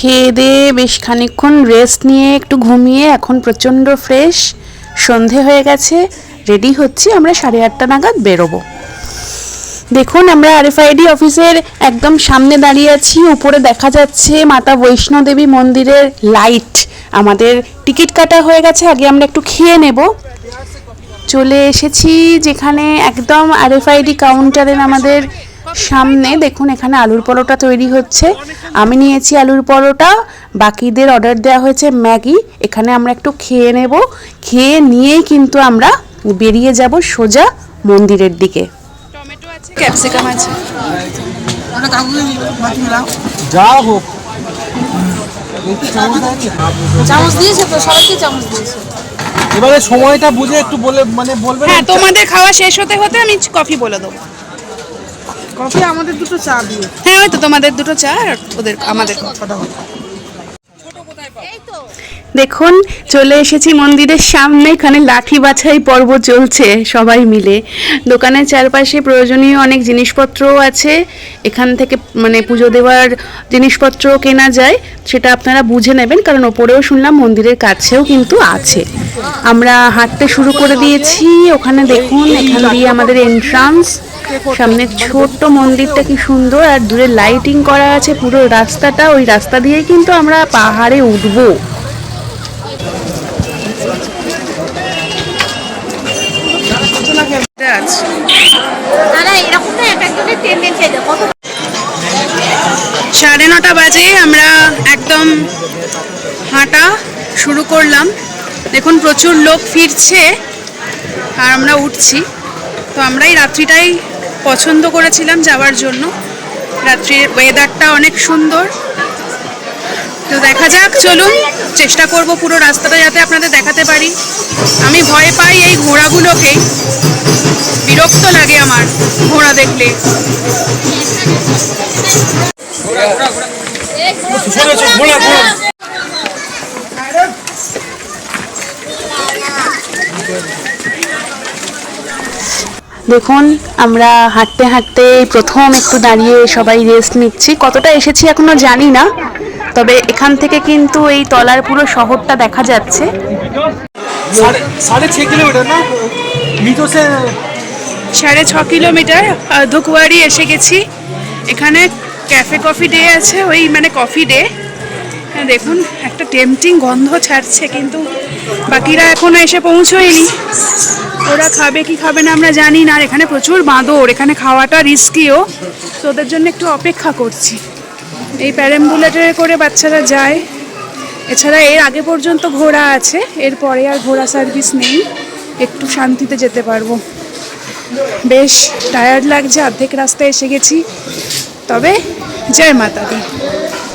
খেয়ে দিয়ে বেশ খানিকক্ষণ রেস্ট নিয়ে একটু ঘুমিয়ে এখন প্রচণ্ড ফ্রেশ সন্ধে হয়ে গেছে রেডি হচ্ছি আমরা সাড়ে আটটা নাগাদ বেরোবো। দেখুন আমরা আরএফআইডি অফিসের একদম সামনে দাঁড়িয়ে আছি, উপরে দেখা যাচ্ছে মাতা বৈষ্ণোদেবী মন্দিরের লাইট আমাদের টিকিট কাটা হয়ে গেছে, আগে আমরা একটু খেয়ে নেব। চলে এসেছি যেখানে একদম আরএফআইডি কাউন্টারের আমাদের সামনে দেখুন এখানে আলুর পরোটা তৈরি হচ্ছে। আমি নিয়েছি আলুর পরোটা বাকিদের অর্ডার দেওয়া হয়েছে ম্যাগি। এখানে আমরা একটু খেয়ে নেব। খেয়ে নিয়েই কিন্তু আমরা বেরিয়ে যাব সোজা মন্দিরের দিকে। টমেটো আছে? ক্যাপসিকাম আছে? যা হোক। চামচ দিয়েছে তো? সবাইকে চামচ দিয়েছে। এবারে সময়টা বুঝে একটু বলে মানে বলবেন হ্যাঁ তোমাদের খাওয়া শেষ হতে হতে আমি কফি বলে দেবো। কফি আমাদের দুটো চা দিয়ে। হ্যাঁ ওই তো তোমাদের দুটো চা আর ওদের আমাদের দেখুন চলে এসেছি মন্দিরের সামনে এখানে লাঠি বাছাই পর্ব চলছে সবাই মিলে। দোকানের চারপাশে প্রয়োজনীয় অনেক জিনিসপত্রও আছে। এখান থেকে মানে পুজো দেওয়ার জিনিসপত্র কেনা যায় সেটা আপনারা বুঝে নেবেন কারণ ওপরেও শুনলাম মন্দিরের কাছেও কিন্তু আছে। আমরা হাঁটতে শুরু করে দিয়েছি ওখানে দেখুন এখান দিয়ে আমাদের এন্ট্রান্স সামনে ছোট্ট মন্দিরটা কি সুন্দর আর দূরে লাইটিং করা আছে পুরো রাস্তাটা। ওই রাস্তা দিয়েই কিন্তু আমরা পাহাড়ে উঠবো। সাড়ে নটা বাজে আমরা একদম হাঁটা শুরু করলাম। দেখুন প্রচুর লোক ফিরছে আর আমরা উঠছি। তো আমরা এই রাত্রিটাই পছন্দ করেছিলাম যাওয়ার জন্য। রাত্রির ওয়েদারটা অনেক সুন্দর। তো দেখা যাক চলুন চেষ্টা করব পুরো রাস্তাটা যাতে আপনাদের দেখাতে পারি। আমি ভয় পাই এই ঘোড়াগুলোকেই বিরক্ত লাগে আমার ঘোড়া দেখলে। দেখুন আমরা হাঁটতে হাঁটতে প্রথম একটু দাঁড়িয়ে সবাই রেস্ট নিচ্ছি। কতটা এসেছি এখনও জানি না তবে এখান থেকে কিন্তু এই তলার পুরো শহরটা দেখা যাচ্ছে। সাড়ে সাড়ে ছ কিলোমিটার না? সাড়ে ছ কিলোমিটার ধুকুয়ারি এসে গেছি। এখানে ক্যাফে কফি ডে আছে ওই মানে কফি ডে হ্যাঁ দেখুন একটা টেম্পটিং গন্ধ ছাড়ছে কিন্তু বাকিরা এখনও এসে পৌঁছোয়নি। ওরা খাবে, কি খাবে না আমরা জানি না। আর এখানে প্রচুর বাঁদর, এখানে খাওয়াটা রিস্কিও তো ওদের জন্য একটু অপেক্ষা করছি। এই প্যারেম্বুলেটে করে বাচ্চারা যায়। এছাড়া এর আগে পর্যন্ত ঘোড়া আছে এরপরে আর ঘোড়া সার্ভিস নেই। একটু শান্তিতে যেতে পারব। বেশ টায়ার্ড লাগছে, অর্ধেক রাস্তায় এসে গেছি। তবে, জয় মাতা দি।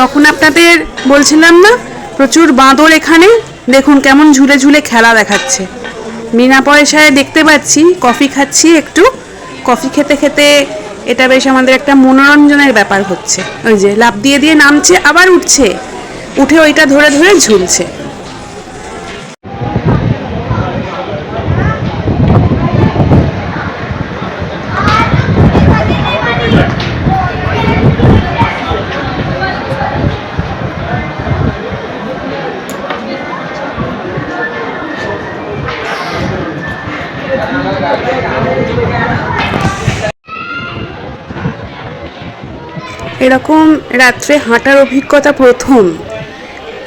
তখন আপনাদের বলছিলাম না, প্রচুর বাঁদর এখানে। দেখুন, কেমন ঝুলে ঝুলে খেলা দেখাচ্ছে। বিনা পয়সায় দেখতে পাচ্ছি, কফি খাচ্ছি একটু। কফি খেতে খেতে এটা বেশ আমাদের একটা মনোরঞ্জনের ব্যাপার হচ্ছে। ওই যে লাভ দিয়ে দিয়ে নামছে, আবার উঠছে। উঠে ওইটা ধরে ধরে ঝুলছে। এরকম রাত্রে হাঁটার অভিজ্ঞতা প্রথম।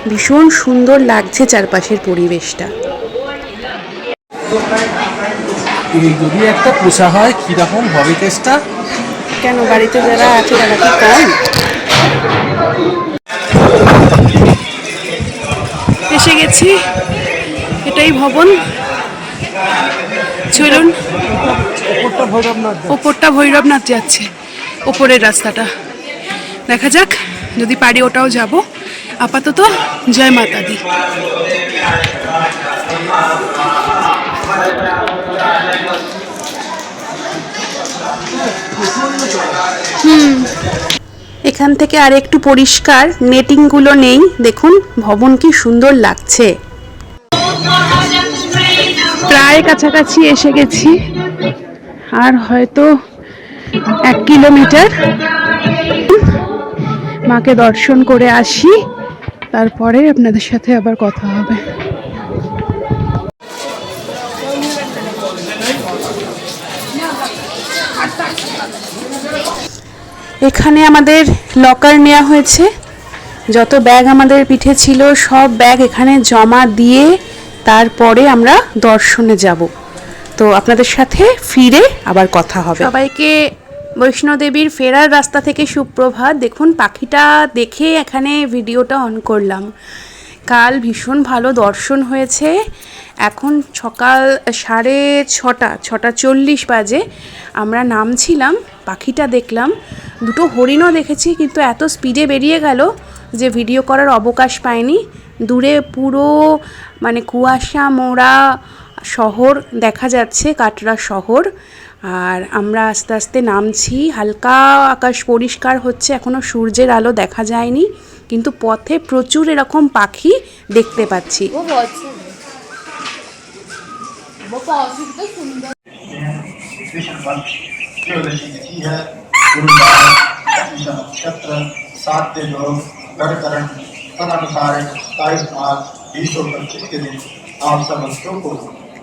ভীষণ সুন্দর লাগছে চারপাশের পরিবেশটা। যদি একটা পোষা হয় কীরকম হবে টেস্টটা কেন বাড়িতে যারা আছে তারা কি কম? এসে গেছি এটাই ভবন। চলুন, ওপরটা ভৈরবনাথ যাচ্ছে, ওপরের রাস্তাটা। দেখা যাক, যদি পারি ওটাও যাব। আপাতত জয় মাতা দি। হুম, এখান থেকে আর একটু পরিষ্কার, নেটিংগুলো নেই। দেখুন, ভবন কি সুন্দর লাগছে। প্রায় কাছাকাছি এসে গেছি। আর হয়তো এক কিলোমিটার। মাকে দর্শন করে আসি। তারপরে আপনাদের সাথে আবার কথা হবে। এখানে আমাদের লকার নেওয়া হয়েছে। যত ব্যাগ আমাদের পিঠে ছিল, সব ব্যাগ এখানে জমা দিয়ে তারপরে আমরা দর্শনে যাব। তো আপনাদের সাথে ফিরে আবার কথা হবে। সবাইকে বৈষ্ণোদেবীর ফেরার রাস্তা থেকে সুপ্রভাত। দেখুন, পাখিটা দেখে এখানে ভিডিওটা অন করলাম। কাল ভীষণ ভালো দর্শন হয়েছে। এখন সকাল সাড়ে ছটা ছটা চল্লিশ বাজে। আমরা নামছিলাম, পাখিটা দেখলাম। দুটো হরিণও দেখেছি, কিন্তু এত স্পিডে বেরিয়ে গেল। যে ভিডিও করার অবকাশ পাইনি দূরে পুরো মানে কুয়াশা মোড়া শহর দেখা যাচ্ছে কাটরা শহর। আর আমরা আস্তে আস্তে নামছি হালকা আকাশ পরিষ্কার হচ্ছে এখনও সূর্যের আলো দেখা যায়নি কিন্তু পথে প্রচুর এরকম পাখি দেখতে পাচ্ছি। वो गणकरण तदनुसार सत्ताईस मार्च बीस सौ पच्चीस के दिन आप समस्तों को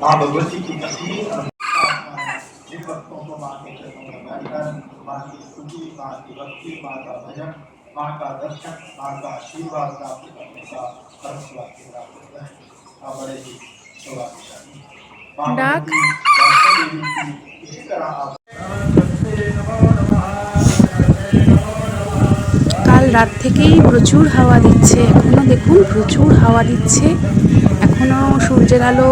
माँ भगवती की असीम अनुग्रह जिन भक्तों को माँ के चरणों में बैठकर माँ की स्तुति माँ की भक्ति माँ का भजन माँ का दर्शन माँ का आशीर्वाद प्राप्त करने का परम सौभाग्य प्राप्त होता है आप बड़े ही सौभाग्यशाली। माँ। भगवती इसी तरह आप রাত থেকেই প্রচুর হাওয়া দিচ্ছে। এখনও দেখুন প্রচুর হাওয়া দিচ্ছে। এখনও সূর্যের আলো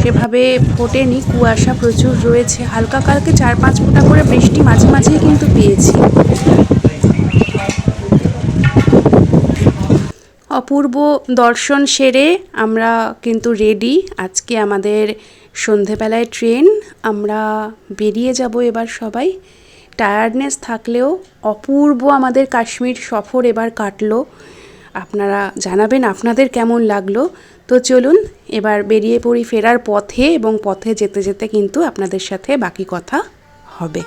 সেভাবে ফোটেনি, কুয়াশা প্রচুর রয়েছে। হালকা কালকে চার পাঁচ ফোঁটা করে বৃষ্টি মাঝে মাঝেই কিন্তু পেয়েছি। অপূর্ব দর্শন সেরে আমরা কিন্তু রেডি আজকে আমাদের সন্ধেবেলায় ট্রেন আমরা বেরিয়ে যাব এবার সবাই। টায়ার্ডনেস থাকলেও অপূর্ব আমাদের কাশ্মীর সফর এবার কাটলো। আপনারা জানাবেন আপনাদের কেমন লাগল। তো চলুন, এবার বেরিয়ে পড়ি ফেরার পথে এবং পথে যেতে যেতে কিন্তু আপনাদের সাথে বাকি কথা হবে।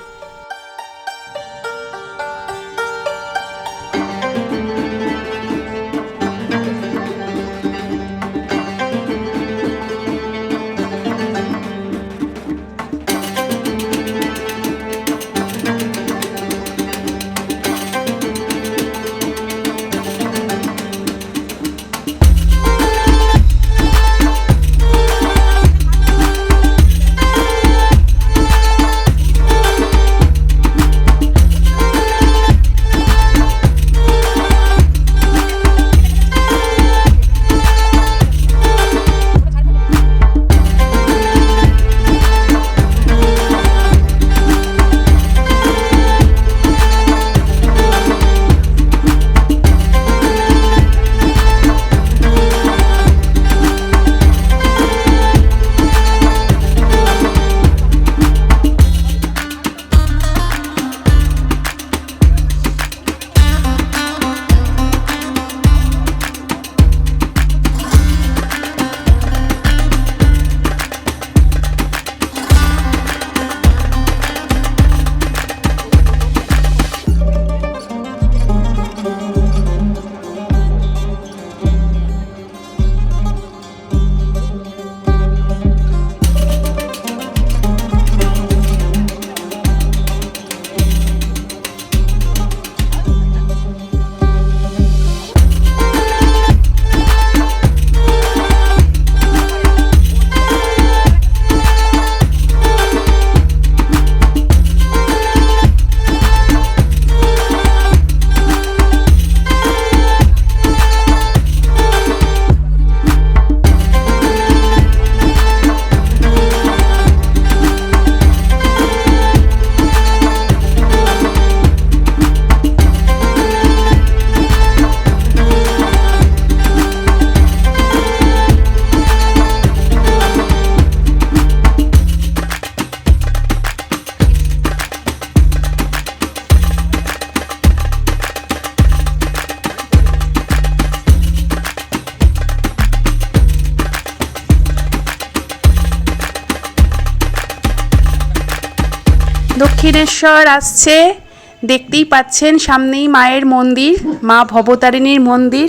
দক্ষিণেশ্বর আসছে। দেখতেই পাচ্ছেন সামনেই মায়ের মন্দির, মা ভবতারিণীর মন্দির।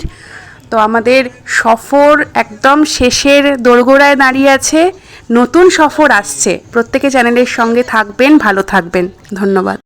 তো আমাদের সফর একদম শেষের দোরগোড়ায় দাঁড়িয়ে আছে। নতুন সফর আসছে। প্রত্যেকে চ্যানেলের সঙ্গে থাকবেন, ভালো থাকবেন। ধন্যবাদ।